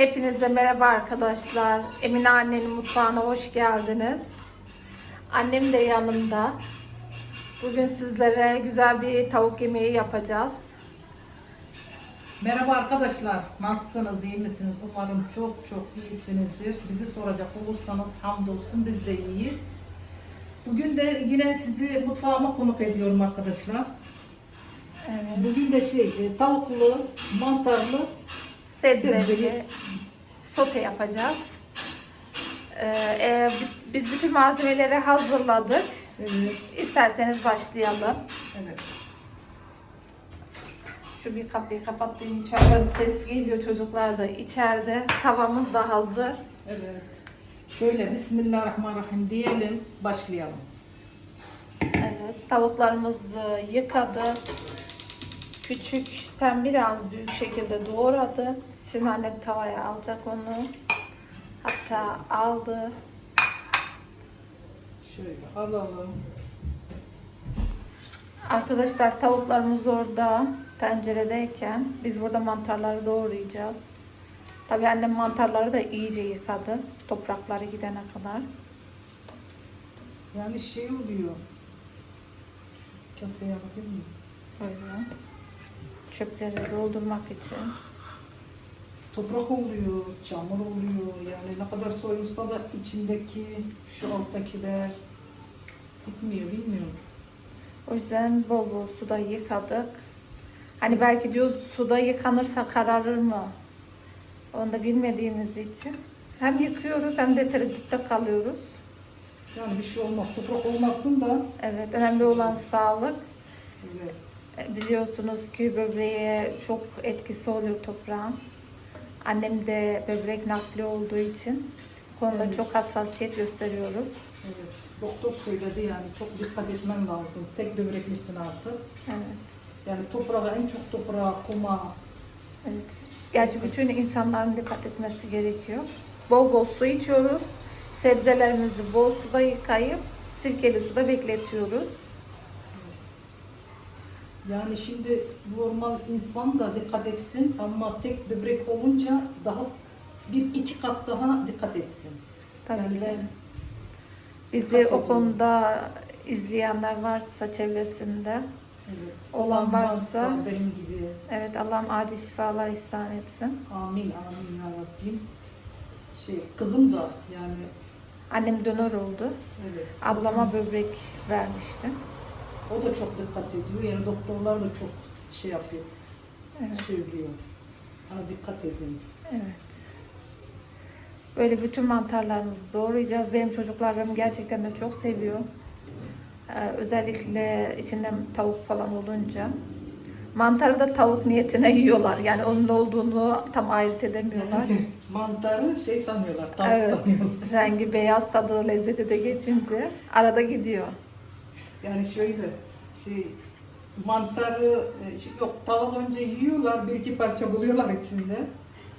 Hepinize merhaba arkadaşlar. Emine annenin mutfağına hoş geldiniz. Annem de yanımda. Bugün sizlere güzel bir tavuk yemeği yapacağız. Merhaba arkadaşlar. Nasılsınız? iyi misiniz? Umarım çok çok iyisinizdir. Bizi soracak olursanız hamdolsun biz de iyiyiz. Bugün de yine sizi mutfağıma konuk ediyorum arkadaşlar. Evet. Bugün de şey e, tavuklu, mantarlı Sebzeli. sote yapacağız. Ee, e, biz bütün malzemeleri hazırladık. evet, İsterseniz başlayalım. evet. Şu bir kapıyı kapattığım içeride ses geliyor. Çocuklar da içeride. Tavamız da hazır. Evet. Şöyle Bismillahirrahmanirrahim diyelim, başlayalım. Evet, tavuklarımızı yıkadı. Küçükten biraz büyük şekilde doğradı. Şimdi annem tavaya alacak onu. Hatta aldı. Şöyle alalım. Arkadaşlar tavuklarımız orada tenceredeyken biz burada mantarları doğrayacağız. Tabii annem mantarları da iyice yıkadı. Toprakları gidene kadar. Yani şey oluyor. Kaseye bakayım mı? Böyle. Çöpleri doldurmak için. toprak oluyor, çamur oluyor. Yani ne kadar soyulsa da içindeki şu alttakiler gitmiyor bilmiyorum. O yüzden bol bol suda yıkadık. Hani belki diyor suda yıkanırsa kararır mı? Onu da bilmediğimiz için. Hem yıkıyoruz hem de tereddütte kalıyoruz. Yani bir şey olmaz. Toprak olmasın da Evet, önemli olan sağlık. evet. Biliyorsunuz ki böbreğe çok etkisi oluyor toprağın. Annem de böbrek nakli olduğu için konuda Evet. çok hassasiyet gösteriyoruz. Evet. Doktor söyledi yani çok dikkat etmen lazım. Tek böbreklisin artık. Evet. Yani toprağa en çok toprağa, kuma. Evet. Gerçi bütün insanların dikkat etmesi gerekiyor. Bol bol su içiyoruz. Sebzelerimizi bol suda yıkayıp sirkeli suda bekletiyoruz. Yani şimdi normal insan da dikkat etsin ama tek böbrek olunca daha bir iki kat daha dikkat etsin. Tabii Yani ki. Bizi o konuda izleyenler varsa çevresinde Evet. Olan varsa- benim gibi evet Allah'ım acil şifalar ihsan etsin. amin amin ya Rabbim. Şey kızım da yani Annem donör oldu. evet. Ablama kızım, böbrek vermiştim. O da çok dikkat ediyor. Yani doktorlar da çok şey yapıyor, Evet. söylüyor. Bana dikkat edin. Evet. Böyle bütün mantarlarımızı doğrayacağız. Benim çocuklarım gerçekten de çok seviyor. Ee, özellikle içinde tavuk falan olunca. Mantarı da tavuk niyetine yiyorlar. Yani onun olduğunu tam ayırt edemiyorlar. Mantarı şey sanıyorlar, tavuk evet. sanıyorlar. Rengi beyaz tadı lezzeti de geçince arada gidiyor. Yani şöyle şey mantarı e, şey, yok tavuk önce yiyorlar bir iki parça buluyorlar içinde.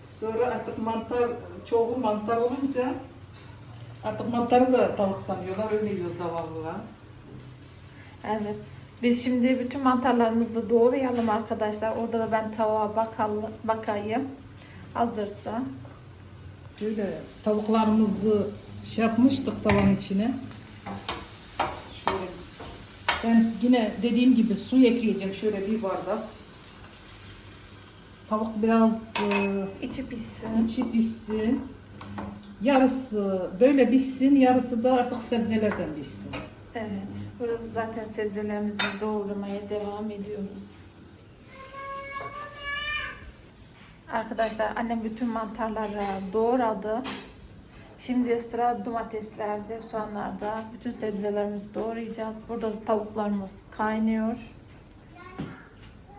Sonra artık mantar çoğu mantar olunca artık mantarı da tavuk sanıyorlar öyle yiyor zavallılar. Evet. Biz şimdi bütün mantarlarımızı doğrayalım arkadaşlar. Orada da ben tavuğa bakalım, bakayım. Hazırsa. Böyle tavuklarımızı şey yapmıştık tavan içine. Ben yine dediğim gibi su ekleyeceğim şöyle bir bardak. Tavuk biraz e, İçi pişsin. içi pişsin. Yarısı böyle pişsin, yarısı da artık sebzelerden pişsin. Evet. Burada zaten sebzelerimizi doğramaya devam ediyoruz. Arkadaşlar annem bütün mantarları doğradı. Şimdi sıra domateslerde, soğanlarda bütün sebzelerimizi doğrayacağız. Burada da tavuklarımız kaynıyor.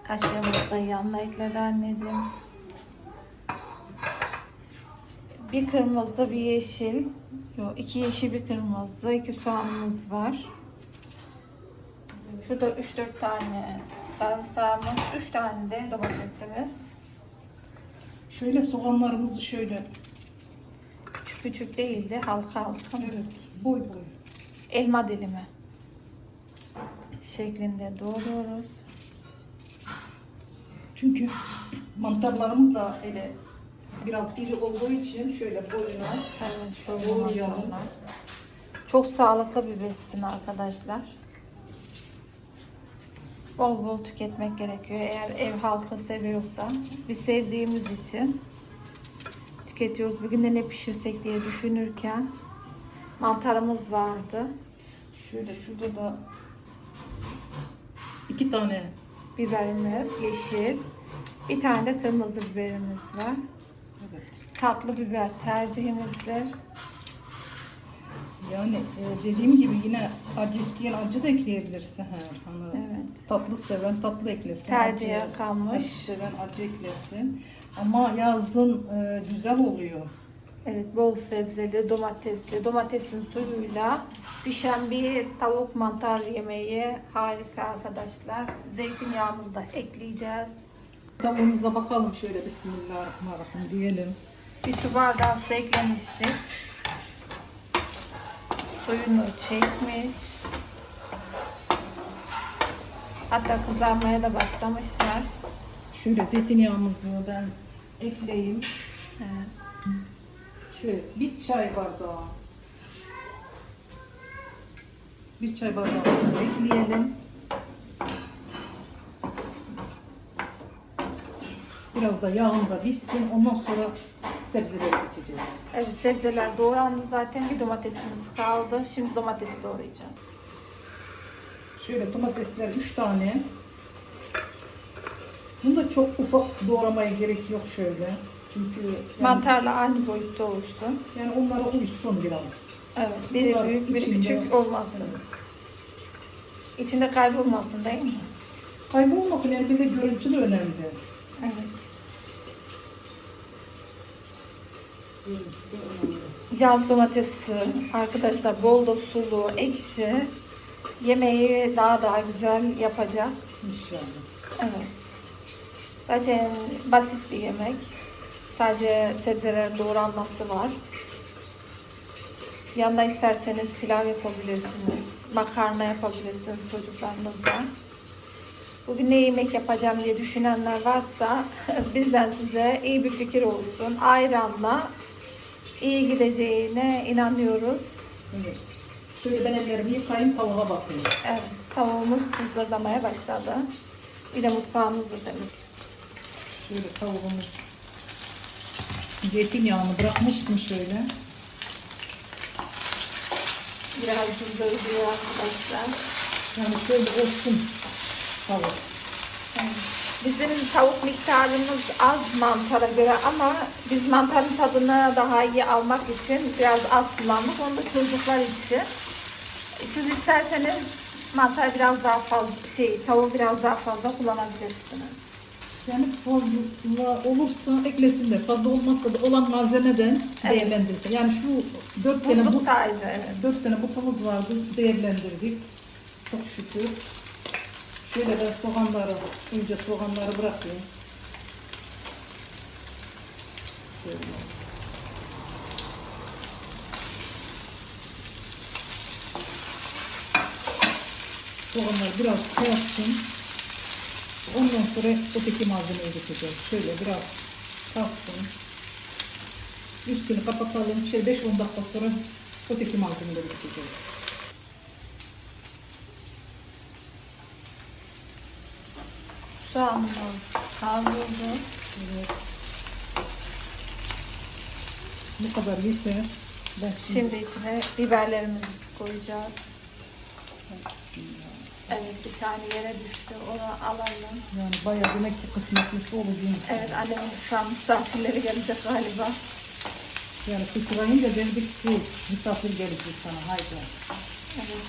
Kaşığımızı da yanına ekledi anneciğim. Bir kırmızı, bir yeşil. Yok, iki yeşil, bir kırmızı, iki soğanımız var. Şurada 3-4 tane sarımsağımız, 3 tane de domatesimiz. Şöyle soğanlarımızı şöyle Küçük küçük değil de halka halka. evet, boy boy. Elma dilimi şeklinde doğruyoruz. Çünkü mantarlarımız da öyle biraz iri olduğu için şöyle boyuna Evet şöyle Doğrayalım. Çok sağlıklı bir besin arkadaşlar. Bol bol tüketmek gerekiyor. Eğer ev halkı seviyorsa. Biz sevdiğimiz için tüketiyoruz. Bugün de ne pişirsek diye düşünürken mantarımız vardı. şöyle şurada da iki tane Biberimiz yeşil. Bir tane de kırmızı biberimiz var. evet Tatlı biber tercihimizdir. Yani e, dediğim gibi yine acı isteyen acı da ekleyebilirsin her hani Evet. tatlı seven tatlı eklesin Tercihe acı, kalmış. acı seven acı eklesin ama yazın e, güzel oluyor Evet bol sebzeli, domatesli, domatesin suyuyla pişen bir tavuk mantar yemeği harika arkadaşlar. Zeytinyağımızı da ekleyeceğiz. tavuğumuza bakalım şöyle bismillahirrahmanirrahim diyelim Bir su bardağı su eklemiştik. Suyunu çekmiş. Hatta kızarmaya da başlamışlar. şöyle zeytinyağımızı ben ekleyeyim Evet. Şöyle bir çay bardağı. Bir çay bardağı ekleyelim. Biraz da yağında pişsin. Ondan sonra sebzelere geçeceğiz. Evet sebzeler doğrandı zaten bir domatesimiz kaldı. Şimdi domatesi doğrayacağız. Şöyle domatesler 3 tane. Bunu da çok ufak doğramaya gerek yok şöyle. Çünkü yani, Mantarla aynı boyutta oluşsun. yani onlara uysun biraz. Evet, biri Bunlar büyük, biri içinde- küçük olmasın. İçinde kaybolmasın değil mi? Kaybolmasın yani bir de görüntü de önemli. Evet. Görüntü de önemli. Yaz domatesi arkadaşlar bol da sulu, ekşi. Yemeği daha daha güzel yapacak. İnşallah. Evet. Zaten basit bir yemek. Sadece sebzeler doğranması var. Yanına isterseniz pilav yapabilirsiniz. Makarna yapabilirsiniz çocuklarınızla. Bugün ne yemek yapacağım diye düşünenler varsa bizden size iyi bir fikir olsun. Ayranla iyi gideceğine inanıyoruz. Evet. Şöyle ben ellerimi yıkayayım tavuğa bakayım. Evet, tavuğumuz kızırdamaya başladı. Bir de mutfağımızda tabii. Şöyle tavuğumuz zeytinyağını bırakmıştım şöyle. Biraz kızdırılıyor arkadaşlar. Yani şöyle olsun tavuk. Bizim tavuk miktarımız az mantara göre ama biz mantarın tadını daha iyi almak için biraz az kullandık. Onu da çocuklar için. Siz isterseniz mantar biraz daha fazla, şey tavuğu biraz daha fazla kullanabilirsiniz. Yani fazla olursa eklesinler. Fazla olmazsa da olan malzemeden Evet. değerlendirdik. Yani şu dört tane, bu, dört tane butamız vardı. Değerlendirdik. Çok şükür. Şöyle de soğanları, önce soğanları bırakayım. Şöyle. Soğanlar biraz yapsın. Ondan sonra öteki malzemeye geçeceğiz. Şöyle biraz kassın. Üstünü kapatalım. Şey 5-10 dakika sonra öteki malzemeleri geçeceğiz. Soğanımız kavruldu. Evet. Bu kadar yeter. Ben şimdi, Şimdi içine biberlerimizi koyacağız. Evet bir tane yere düştü. Onu alalım. Yani bayağı demek ki kısmetlisi olacağımız. Evet annemin şu an misafirleri gelecek galiba. Yani sıçrayınca ben bir kişi misafir gelecek sana. Haydi. Evet.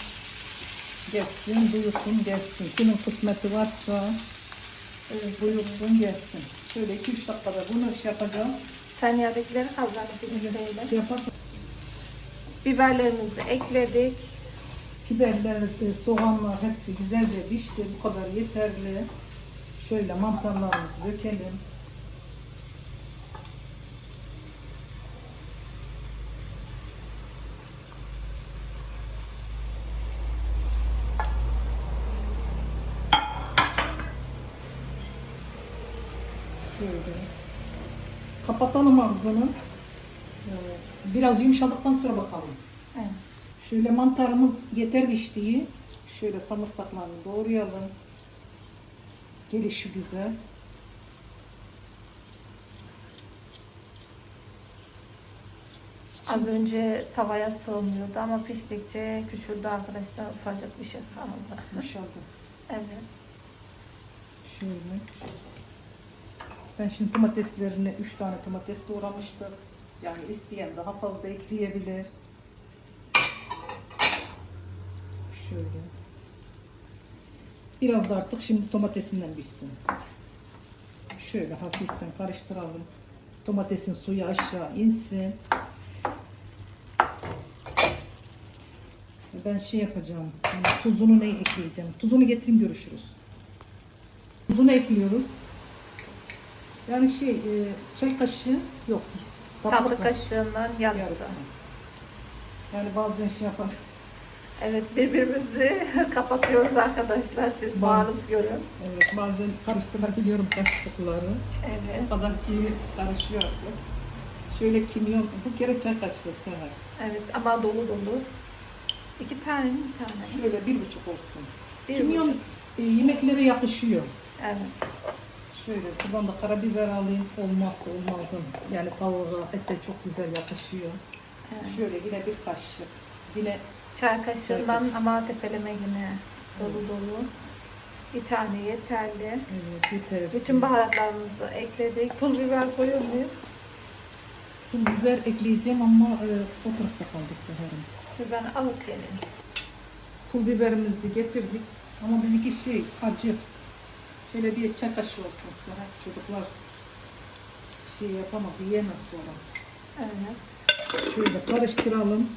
Gelsin, buyursun, gelsin. Kimin kısmeti varsa evet, buyursun, gelsin. Şöyle 2-3 dakikada bunu şey yapacağım. Sen yerdekileri kazanıp içindeyle. Şey yaparsan Biberlerimizi ekledik. biberler, soğanlar hepsi güzelce pişti. Bu kadar yeterli. Şöyle mantarlarımızı dökelim. Şöyle. kapatalım ağzını. Ee, Biraz yumuşadıktan sonra bakalım. Evet. Şöyle mantarımız yeter piştiği. Şöyle samırsaklarını doğrayalım. Gelişi güzel. Az önce tavaya sığmıyordu ama piştikçe küçüldü arkadaşlar. Ufacık bir şey kaldı. Yumuşadı. Evet. Şöyle. Ben şimdi domateslerini 3 tane domates doğramıştım. Yani isteyen daha fazla ekleyebilir. Şöyle. Biraz da artık şimdi domatesinden pişsin. Şöyle hafiften karıştıralım. Domatesin suyu aşağı insin. Ben şey yapacağım. yani tuzunu ne ekleyeceğim? Tuzunu getireyim görüşürüz. Tuzunu ekliyoruz. Yani şey e, çay kaşığı yok. Tatlı kaşığından yarısı. yarısı. Yani bazen şey yapar. Evet birbirimizi kapatıyoruz arkadaşlar. Siz maruz görün. Evet bazen karıştırabiliyorum kaşıkları. Evet. O kadar ki karışıyor artık. Şöyle kimyon, bu kere çay kaşığı sever. Evet ama dolu dolu. İki tane mi bir tane? Şöyle bir buçuk olsun. Bir kimyon buçuk. e, yemeklere yakışıyor. Evet. Şöyle buradan da karabiber alayım. Olmazsa olmazım. Yani tavuğa ete çok güzel yakışıyor. evet. Şöyle yine bir kaşık. Yine Çay kaşığından kaşığı. ama tepeleme yine dolu dolu. Bir tane yeterli. evet, yeter. Bütün baharatlarımızı ekledik. Pul biber koyuyor muyuz? Pul biber ekleyeceğim ama e, o tarafta kaldı seherim. Ben alıp geleyim. Pul biberimizi getirdik. Ama bizimki şey acı. Şöyle bir çay kaşığı olsun seher. Çocuklar şey yapamaz, yiyemez sonra. Evet. Şöyle karıştıralım.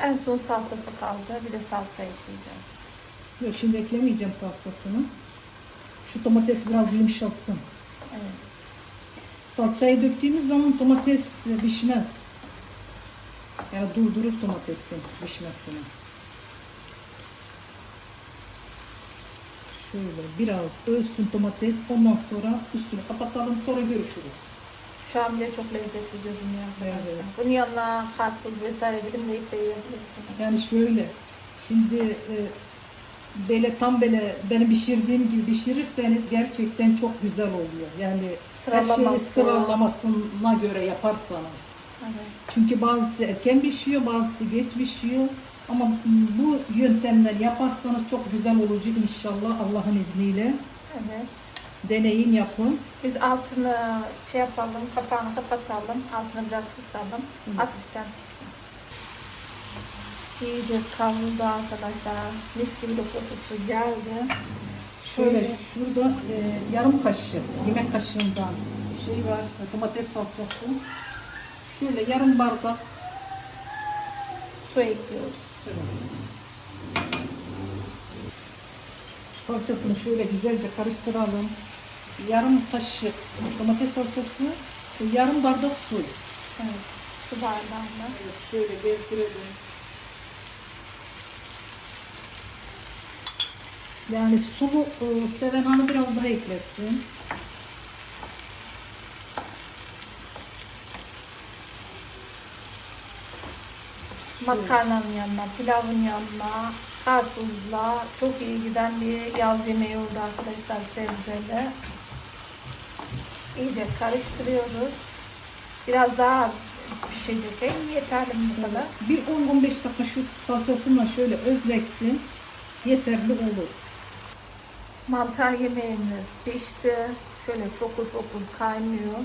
En son salçası kaldı. Bir de salça ekleyeceğiz. Yok şimdi eklemeyeceğim salçasını. Şu domates biraz yumuşasın. Evet. Salçayı döktüğümüz zaman domates pişmez. Yani durdurur domatesin pişmesini. Şöyle biraz ölsün domates. Ondan sonra üstünü kapatalım. Sonra görüşürüz. Şu an bile çok lezzetli görünüyor arkadaşlar. Evet. Bunun yanına karpuz vesaire dilimleyip de yiyebilirsiniz. Yani şöyle. Şimdi e, böyle tam böyle benim pişirdiğim gibi pişirirseniz gerçekten çok güzel oluyor. Yani her şeyi Sıralaması. sıralamasına göre yaparsanız. Evet. Çünkü bazısı erken pişiyor, bazısı geç pişiyor. Ama bu yöntemler yaparsanız çok güzel olacak inşallah Allah'ın izniyle. Evet. Deneyin yapın. Biz altını şey yapalım, kapağını kapatalım. Altını biraz kısalım. Hı. Hafiften pişsin. İyice kavruldu arkadaşlar. Mis gibi de kokusu geldi. Şöyle şurada e, yarım kaşık, yemek kaşığından şey var, domates salçası. Şöyle yarım bardak Su ekliyoruz. Salçasını şöyle güzelce karıştıralım. Yarım kaşık domates salçası, yarım bardak su. Evet. Su bardağında. Evet, şöyle gezdirelim. Yani sulu e, seven hanı biraz daha eklesin. Makarnanın yanına, pilavın yanına, karpuzla çok iyi giden bir yaz yemeği oldu arkadaşlar sebzeyle. İyice karıştırıyoruz. Biraz daha pişecek. En yeterli bu kadar. Bir 10-15 dakika şu salçasıyla şöyle özleşsin. Yeterli olur. Mantar yemeğimiz pişti. Şöyle fokur fokur kaynıyor.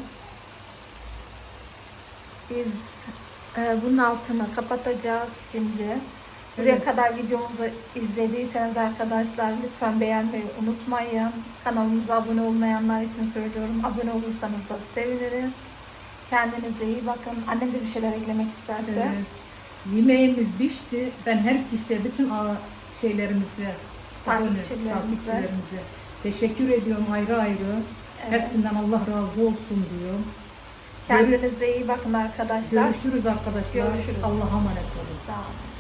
Biz e, bunun altını kapatacağız şimdi. Buraya Evet. kadar videomuzu izlediyseniz arkadaşlar lütfen beğenmeyi unutmayın. Kanalımıza abone olmayanlar için söylüyorum. Abone olursanız da seviniriz. Kendinize iyi bakın. Annem de bir şeyler eklemek isterse. Evet. Yemeğimiz pişti. Ben her kişiye, bütün Takipçilerimize. takipçilerimize teşekkür ediyorum ayrı ayrı. Evet. Hepsinden Allah razı olsun diyorum. Kendinize iyi bakın arkadaşlar. Görüşürüz arkadaşlar. Görüşürüz. Allah'a emanet olun. Sağ olun.